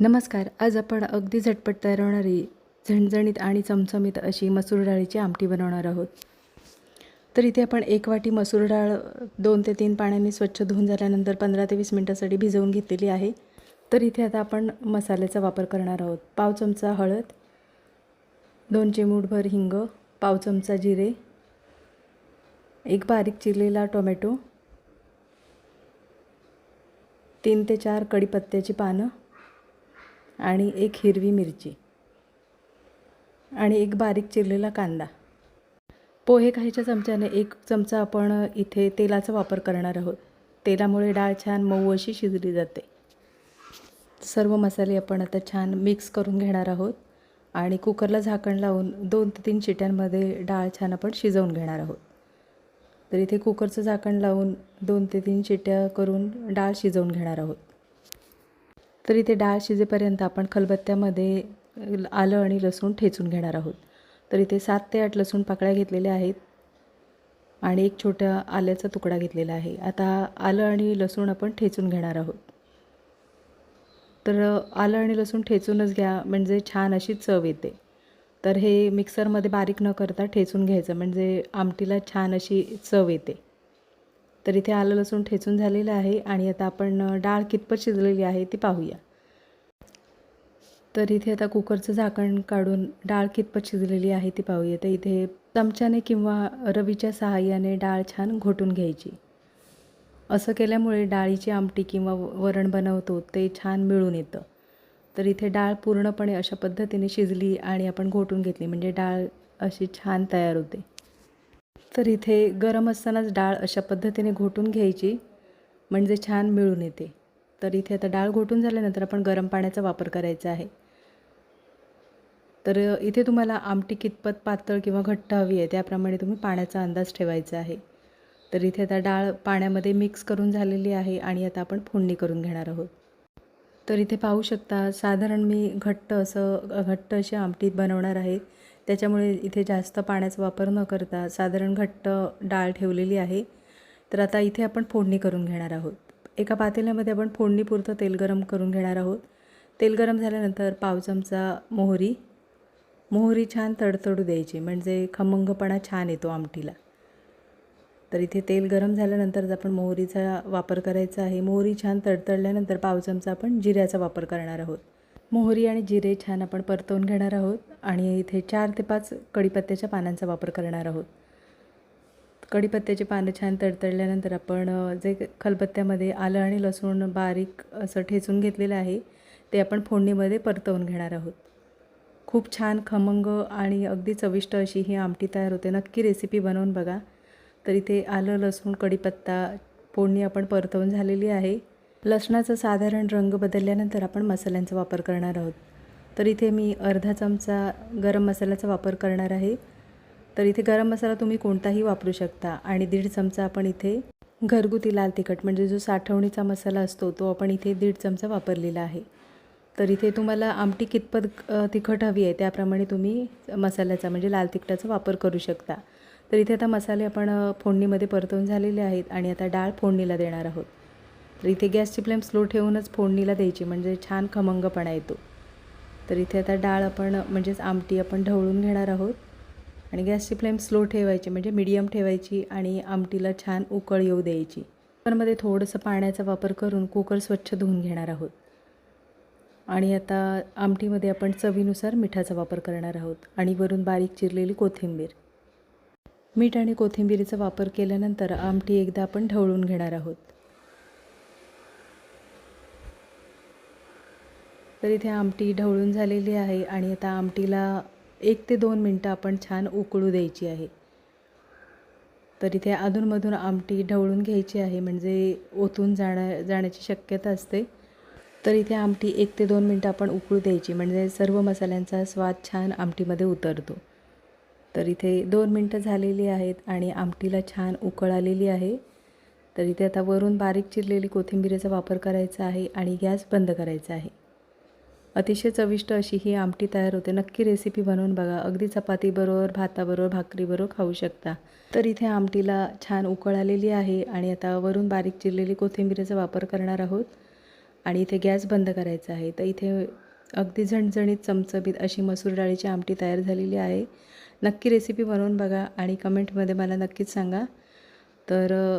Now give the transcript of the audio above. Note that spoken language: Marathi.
नमस्कार आज आपण अगदी झटपट तयार होणारी झणझणीत आणि चमचमीत अशी मसूर डाळीची आमटी बनवणार आहोत. तर इथे आपण एक वाटी मसूर डाळ दोन ते तीन पाण्याने स्वच्छ धुवून झाल्यानंतर पंधरा ते वीस मिनटासाठी भिजवून घेतलेली आहे. तर इथे आता आपण मसाल्याचा वापर करणार आहोत. पाव चमचा हळद दोन चिमूटभर हिंग पाव चमचा जिरे एक बारीक चिरलेला टोमॅटो तीन ते चार कडीपत्त्याची पानं आणि एक हिरवी मिरची. आणि एक बारीक चिरलेला कांदा. पोहे खायच्या चमच्याने एक चमचा आपण इथे तेलाचा वापर करणार आहोत. तेलामुळे डाळ छान मऊ अशी शिजली जाते. सर्व मसाले आपण आता छान मिक्स करून घेणार आहोत. आणि कुकरला झाकण लावून दोन ते तीन शिट्यांमध्ये डाळ छान आपण शिजवून घेणार आहोत. तर इथे कुकरचं झाकण लावून दोन ते तीन शिट्या करून डाळ शिजवून घेणार आहोत. तर इथे डाळ शिजेपर्यंत आपण खलबत्त्यामध्ये आलं आणि लसूण ठेचून घेणार आहोत. तर इथे सात ते आठ लसूण पाकळ्या घेतलेल्या आहेत आणि एक छोट्या आल्याचा तुकडा घेतलेला आहे. आता आलं आणि लसूण आपण ठेचून घेणार आहोत. तर आलं आणि लसूण ठेचूनच घ्या म्हणजे छान अशी चव येते. तर हे मिक्सरमध्ये बारीक न करता ठेचून घ्यायचं म्हणजे आमटीला छान अशी चव येते. तर इथे आलं लसूण ठेचून झालेलं आहे आणि आता आपण डाळ कितपत शिजलेली आहे ती पाहूया. तर इथे आता कुकरचं झाकण काढून डाळ कितपत शिजलेली आहे ती पाहूया. तर इथे चमच्याने किंवा रवीच्या सहाय्याने डाळ छान घोटून घ्यायची. असं केल्यामुळे डाळीची आमटी किंवा वरण बनवतो ते छान मिळून येतं. तर इथे डाळ पूर्णपणे अशा पद्धतीने शिजली आणि आपण घोटून घेतली म्हणजे डाळ अशी छान तयार होते. तर इथे गरम असतानाच डाळ अशा पद्धतीने घोटून घ्यायची म्हणजे छान मिळून येते. तर इथे आता डाळ घोटून झाल्यानंतर आपण गरम पाण्याचा वापर करायचा आहे. तर इथे तुम्हाला आमटी कितपत पातळ किंवा घट्ट हवी आहे त्याप्रमाणे तुम्ही पाण्याचा अंदाज ठेवायचा आहे. तर इथे आता डाळ पाण्यामध्ये मिक्स करून झालेली आहे आणि आता आपण फोडणी करून घेणार आहोत. तर इथे पाहू शकता साधारण मी घट्ट असं घट्ट अशी आमटी बनवणार आहे. त्याच्यामुळे इथे जास्त पाण्याचा वापर न करता साधारण घट्ट डाळ ठेवलेली आहे. तर आता इथे आपण फोडणी करून घेणार आहोत. एका पातेल्यामध्ये आपण फोडणीपुरतं तेल गरम करून घेणार आहोत. तेल गरम झाल्यानंतर पाव चमचा मोहरी. मोहरी छान तडतडू द्यायची म्हणजे खमंगपणा छान येतो आमटीला. तर इथे तेल गरम झाल्यानंतर आपण मोहरीचा वापर करायचा आहे मोहरी छान तडतडल्यानंतर पाव चमचा आपण जिऱ्याचा वापर करणार आहोत. मोहरी आणि जिरे छान आपण परतवून घेणार आहोत आणि इथे चार ते पाच कढीपत्त्याच्या पानांचा वापर करणार आहोत. कढीपत्त्याची पानं छान तडतडल्यानंतर आपण जे खलबत्त्यामध्ये आलं आणि लसूण बारीक असं ठेचून घेतलेलं आहे ते आपण फोडणीमध्ये परतवून घेणार आहोत. खूप छान खमंग आणि अगदी चविष्ट अशी ही आमटी तयार होते. नक्की रेसिपी बनवून बघा. तर इथे आलं लसूण कढीपत्ता फोडणी आपण परतवून झालेली आहे. लसणाचा साधारण रंग बदलल्यानंतर आपण मसाल्यांचा वापर करणार आहोत. तर इथे मी अर्धा चमचा गरम मसाल्याचा वापर करणार आहे. तर इथे गरम मसाला तुम्ही कोणताही वापरू शकता आणि दीड चमचा आपण इथे घरगुती लाल तिखट म्हणजे जो साठवणीचा मसाला असतो तो आपण इथे दीड चमचा वापरलेला आहे. तर इथे तुम्हाला आमटी कितपत तिखट हवी आहे त्याप्रमाणे तुम्ही मसाल्याचा म्हणजे लाल तिखटाचा वापर करू शकता. तर इथे आता मसाले आपण फोडणीमध्ये परतवून झालेले आहेत आणि आता डाळ फोडणीला देणार आहोत. तर इथे गॅसची फ्लेम स्लो ठेवूनच फोडणीला द्यायची म्हणजे छान खमंगपणा येतो. तर इथे आता डाळ आपण म्हणजेच आमटी आपण ढवळून घेणार आहोत. आणि गॅसची फ्लेम स्लो ठेवायची म्हणजे मीडियम ठेवायची आणि आमटीला छान उकळ येऊ द्यायची. कुकरमध्ये थोडंसं पाण्याचा वापर करून कुकर स्वच्छ धुवून घेणार आहोत. आणि आता आमटीमध्ये आपण चवीनुसार मिठाचा वापर करणार आहोत आणि वरून बारीक चिरलेली कोथिंबीर. मीठ आणि कोथिंबीरीचा वापर केल्यानंतर आमटी एकदा आपण ढवळून घेणार आहोत. तर इथे आमटी ढवळून झालेली आहे आणि आता आमटीला एक ते दोन मिनटं आपण छान उकळू द्यायची आहे. तर इथे अधूनमधून आमटी ढवळून घ्यायची आहे म्हणजे ओतून जाण्या जाण्याची शक्यता असते. तर इथे आमटी एक ते दोन मिनटं आपण उकळू द्यायची म्हणजे सर्व मसाल्यांचा स्वाद छान आमटीमध्ये उतरतो. तर इथे दोन मिनटं झालेली आहेत आणि आमटीला छान उकळ आलेली आहे. तर इथे आता वरून बारीक चिरलेली कोथिंबीरीचा वापर करायचा आहे आणि गॅस बंद करायचा आहे. अतिशय चविष्ट अशी ही आमटी तयार होते. नक्की रेसिपी बनवून बघा. अगदी चपातीबरोबर भाताबरोबर भाकरीबरोबर खाऊ शकता. तर इथे आमटीला छान उकळ आलेली आहे आणि आता वरून बारीक चिरलेली कोथिंबीरीचा वापर करणार आहोत. आणि इथे गॅस बंद करायचा आहे. तर इथे अगदी झणझणीत चमचबीत अशी मसूर डाळीची आमटी तयार झालेली आहे. नक्की रेसिपी बनवून बघा आणि कमेंटमध्ये मला नक्कीच सांगा. तर